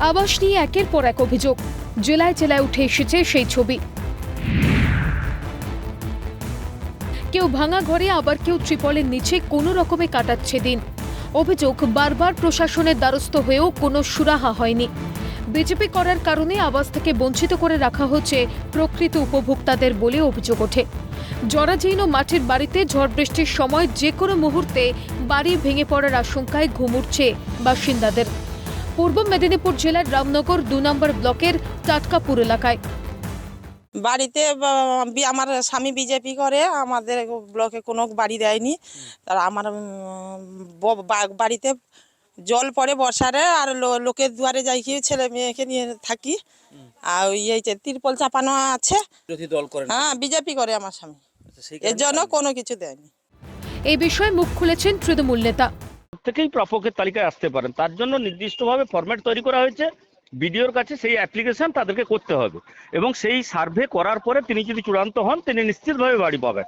আবাস নিয়ে একের পর এক অভিযোগ। জেলায় জেলায় উঠে এসেছে সেই ছবি। কেউ ভাঙা ঘরে, আবার কেউ ত্রিপলের নিচে কোনো রকমে কাটাচ্ছে দিন। অভিযোগ, বারবার প্রশাসনের দ্বারস্থ হয়েও কোনো সুরাহা হয়নি। বিজেপি করার কারণে আবাস থেকে বঞ্চিত করে রাখা হচ্ছে প্রকৃত উপভোক্তাদের বলে অভিযোগ ওঠে। জরাজীর্ণ মাঠের বাড়িতে ঝড় বৃষ্টির সময় যে কোনো মুহূর্তে বাড়ি ভেঙে পড়ার আশঙ্কায় ঘুম উঠছে বাসিন্দাদের। পূর্ব মেদিনীপুর জেলার রামনগর দু নম্বর ব্লকের টাটকাপুর এলাকায়। বাড়িতে আমার স্বামী বিজেপি করে আমাদের ব্লকে কোনো বাড়ি দেয়নি। আর আমার ব- বা- বাড়িতে জল পড়ে বর্ষারে আর লো- লোকের দুয়ারে যাই কি ছেলে মেয়েকে নিয়ে থাকি। আর ওই এই যে তিরপল চাপানো আছে। বিরোধী দল করেন হ্যাঁ বিজেপি করে আমার স্বামী। আচ্ছা, এর জন্য কোনো কিছু দেয়নি। এই বিষয়ে মুখ খুলেছেন তৃণমূল নেতা। থেকেই প্রাপকের তালিকায় আসতে পারেন। তার জন্য নির্দিষ্টভাবে ফরম্যাট তৈরি করা হয়েছে। বিডিওর কাছে সেই অ্যাপ্লিকেশন তাদেরকে করতে হবে। এবং সেই সার্ভে করার পরে তিনি যদি চূড়ান্ত হন তিনি নিশ্চিতভাবে বাড়ি পাবেন।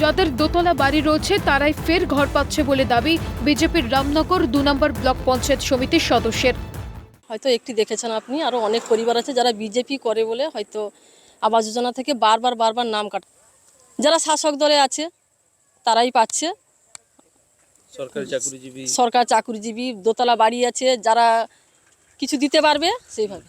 যাদের দোতলা বাড়ি রয়েছে তারাই ফের ঘর পাচ্ছে বলে দাবি বিজেপির রামনগর দু নম্বর ব্লক পঞ্চায়েত সমিতির সদস্যের। হয়তো একটি দেখেছেন আপনি আরও অনেক পরিবার আছে যারা বিজেপি করে বলে হয়তো আবাস যোজনা থেকে বারবার বারবার নাম কাট যারা শাসক দলে আছে তারাই পাচ্ছে। সরকারি চাকরিজীবী। সরকার চাকরিজীবী দোতলা বাড়ি আছে যারা কিছু দিতে পারবে সেইভাবে।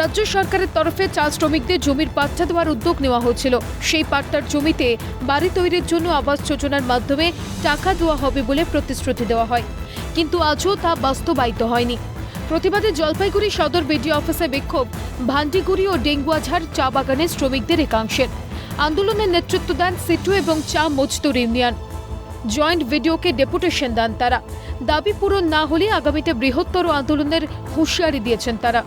রাজ্য সরকারের তরফে চা শ্রমিকদের জমির পাট্টা দেওয়ার উদ্যোগ নেওয়া হয়েছিল। সেই পাট্টার জমিতে বাড়ি তৈরির জন্য আবাস যোজনার মাধ্যমে টাকা দেওয়া হবে বলে প্রতিশ্রুতি দেওয়া হয়। কিন্তু আজও তা বাস্তবায়িত হয়নি। প্রতিবাদে জলপাইগুড়ি সদর বিডিও অফিসে বিক্ষোভ। ভান্ডিগুড়ি ও ডেঙ্গুয়াঝাড় চা বাগানের শ্রমিকদের একাংশের। আন্দোলনের নেতৃত্ব দেন সিটু এবং চা মজদুর ইউনিয়ন। জয়েন্ট ভিডিওকে ডেপুটেশন দেন তারা। দাবি পূরণ না হলে আগামীতে বৃহত্তর আন্দোলনের হুঁশিয়ারি দিয়েছেন তারা।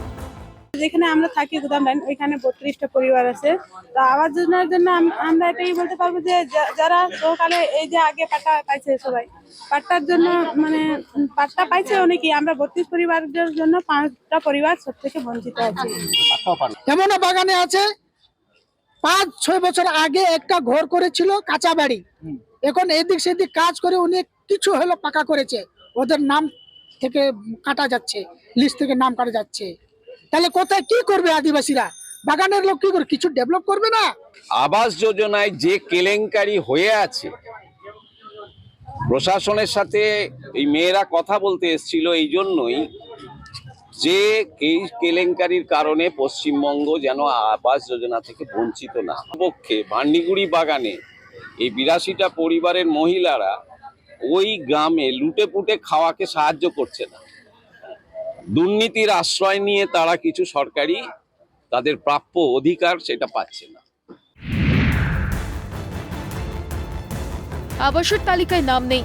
যেখানে আমরা থাকি গুদামলাইন ওইখানে বত্রিশটা পরিবার আছে। তো আবাস যোজনার জন্য আমরা এটাই বলতে পারব যে যা- যারা সকালে এই যে আগে পাট্টা পাইছে সবাই পাট্টার জন্য মানে পাট্টা পাইছে অনেকেই। আমরা বত্রিশ পরিবারের জন্য পাঁচটা পরিবার সব থেকে বঞ্চিত আছি। এমনও বাগানে আছে পাঁচ ছয় বছর আগে একটা ঘর করেছিল কাঁচা বাড়ি। এখন এদিক সেদিক কাজ করে উনি কিছু হলো পাকা করেছে। ওদের নাম থেকে কাটা যাচ্ছে লিস্ট থেকে নাম কাটা যাচ্ছে। তাহলে কোথায় কি করবে আদিবাসীরা? বাগানের লোক কি করবে কিছু ডেভেলপ করবে না? আবাস যোজনায় যে কেলেঙ্কারি হয়ে আছে প্রশাসনের সাথে এই মেয়েরা কথা বলতে এসেছিল এই জন্যই যে এই কেলেঙ্কারির কারণে পশ্চিমবঙ্গ যেন আবাস যোজনা থেকে বঞ্চিত না। পক্ষে ভান্ডিগুড়ি বাগানে এই বিরাশিটা পরিবারের মহিলারা ওই গ্রামে লুটে পুটে খাওয়াকে সাহায্য করছে না। দুর্নীতির আশ্রয় নিয়ে তারা কিছু সরকারি তাদের প্রাপ্য অধিকার সেটা পাচ্ছে না। আবাসের তালিকায় নাম নেই।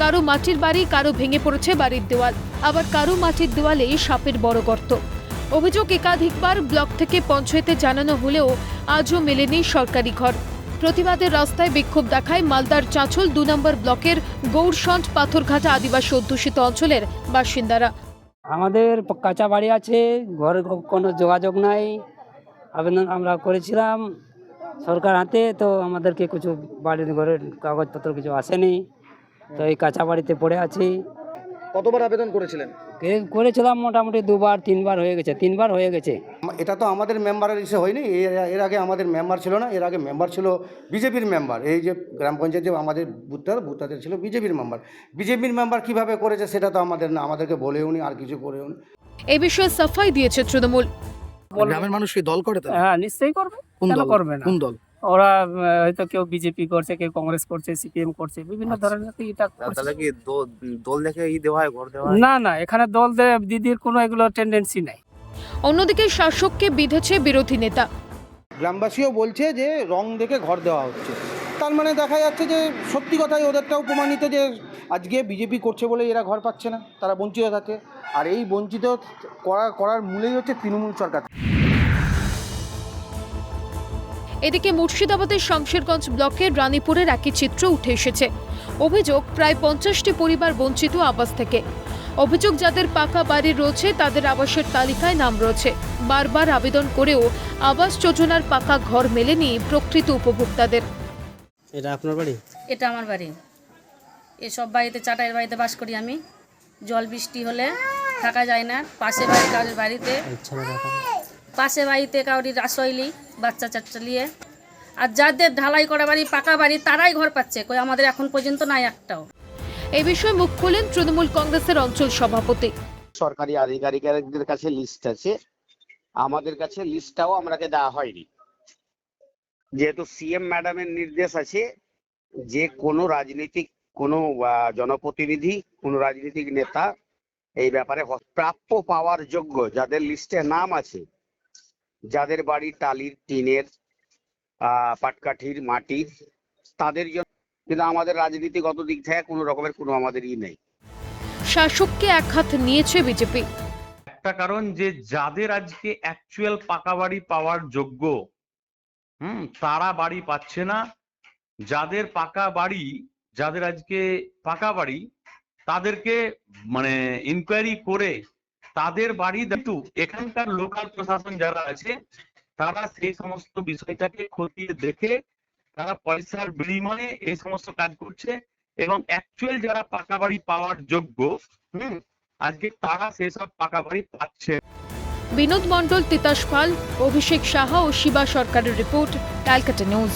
কারও মাটির বাড়ি, কারও ভেঙে পড়েছে বাড়ির দেওয়াল। আবার কারও মাটির দেওয়ালে সাপের বড় গর্ত। অভিযোগ একাধিকবার ব্লক থেকে পঞ্চায়েতে জানানো হলেও আজও মেলেনি সরকারি ঘর। প্রতিবাদের রাস্তায় বিক্ষোভ দেখায় মালদার চাঁচল দু নম্বর ব্লকের গৌরসন্ট পাথরঘাটা আদিবাসী অধ্যুষিত অঞ্চলের বাসিন্দারা। আমাদের কাঁচা বাড়ি আছে, ঘরে কোনো যোগাযোগ নাই। আবেদন আমরা করেছিলাম সরকার হাতে, তো আমাদেরকে কিছু বাড়ির ঘরের কাগজপত্র কিছু আসেনি। তো এই কাঁচা বাড়িতে পড়ে আছি। কতবার আবেদন করেছিলেন? করেছিলাম মোটামুটি দুবার তিনবার হয়ে গেছে তিনবার হয়ে গেছে। এটা তো আমাদের মেম্বারের ইসে হয়নি এর আগে আমাদের মেম্বার ছিল না এর আগে মেম্বার ছিল বিজেপির মেম্বার। এই যে গ্রাম পঞ্চায়েত যে আমাদের বুথটা বুথটাতে ছিল বিজেপির মেম্বার। বিজেপির মেম্বার কীভাবে করেছে সেটা তো আমাদের না আমাদেরকে বলেও নি আর কিছু করেও নি। এ বিষয়ে সাফাই দিয়েছে তৃণমূল। গ্রামের মানুষ কি দল করে হ্যাঁ নিশ্চয়ই করবে। কোন দল? করবে না? কোন দল? ওরা হয়তো কেউ বিজেপি করছে কেউ কংগ্রেস করছে সিপিএম করছে বিভিন্ন ধরনের এটা করছে। কি দল দেখে ই দেওয়া হয় ঘর দেওয়া না না এখানে দল দিদির কোনো এগুলো টেন্ডেন্সি নাই। অন্যদিকে শাসককে বিঁধেছে বিরোধী নেতা। গ্রামবাসীও বলছে যে রং দেখে ঘর দেওয়া হচ্ছে। তার মানে দেখা যাচ্ছে যে সত্যি কথাই ওদেরটাও প্রমাণিত যে আজকে বিজেপি করছে বলে এরা ঘর পাচ্ছে না তারা বঞ্চিত থাকে আর এই বঞ্চিত করা করার মূলেই হচ্ছে তৃণমূল সরকার। এদিকে মুর্শিদাবাদের শমশেরগঞ্জ ব্লকের রানীপুরের একই চিত্র উঠে এসেছে। অভিযোগ প্রায় পঞ্চাশটি পরিবার বঞ্চিত আবাস থেকে। অভিযোগ যাদের পাকা বাড়ি রয়েছে তাদের আবাসের তালিকায় নাম রয়েছে। বারবার আবেদন করেও আবাস যোজনার পাকা ঘর মেলেনি প্রকৃত উপভোক্তাদের। এটা আপনার বাড়ি? এটা আমার বাড়ি। এসব বাড়িতে চাটাইয়ের বাড়িতে বাস করি আমি। জল বৃষ্টি হলে থাকা যায় না পাশে বাড়ি কারোর বাড়িতে। পাশে বাড়িতে কাউরির আশ্রয় নিই বাচ্চা চাচ্চা নিয়ে আর যাদের ঢালাই করা বাড়ি পাকা বাড়ি তারাই ঘর পাচ্ছে। কই আমাদের এখন পর্যন্ত নাই একটাও। এই বিষয়ে মুখ খোলেন তৃণমূল কংগ্রেসের অঞ্চল সভাপতি। সরকারি আধিকারিকদের কাছে লিস্ট আছে। আমাদের কাছে লিস্টটাও আমাকে দেওয়া হয়নি। যেহেতু সিএম ম্যাডামের নির্দেশ আছে যে কোনো রাজনৈতিক কোনো আহ, জনপ্রতিনিধি কোনো রাজনৈতিক নেতা এই ব্যাপারে প্রাপ্য পাওয়ার যোগ্য যাদের লিস্টে নাম আছে যাদের বাড়ি টালির টিনের আহ পাটকাঠির মাটির তাদের জন্য কিন্তু আমাদের রাজনীতিগত দিক থেকে কোনো রকমের কোনো আমাদের ই নেই। শাসককে এক হাত নিয়েছে বিজেপি। একটা কারণ যে যাদের আজকে অ্যাকচুয়াল পাকা বাড়ি পাওয়ার যোগ্য হুম তারা বাড়ি পাচ্ছে না। যাদের পাকা বাড়ি যাদের আজকে পাকা বাড়ি তাদেরকে মানে ইনকোয়ারি করে তাদের বাড়ি কিন্তু এখানকার লোকাল প্রশাসন যারা আছে, তারা সেই সমস্ত বিষয়টাকে খতিয়ে দেখে, তারা পয়সার বিনিময়ে এই সমস্ত কাজ করছে এবং অ্যাকচুয়াল যারা পাকা বাড়ি পাওয়ার যোগ্য, হুম, আজকে তারা সেসব পাকা বাড়ি পাচ্ছে। বিনোদ মণ্ডল, তিতাস পাল, অভিষেক সাহা ও শিবা সরকারের রিপোর্ট, ক্যালকাটা নিউজ।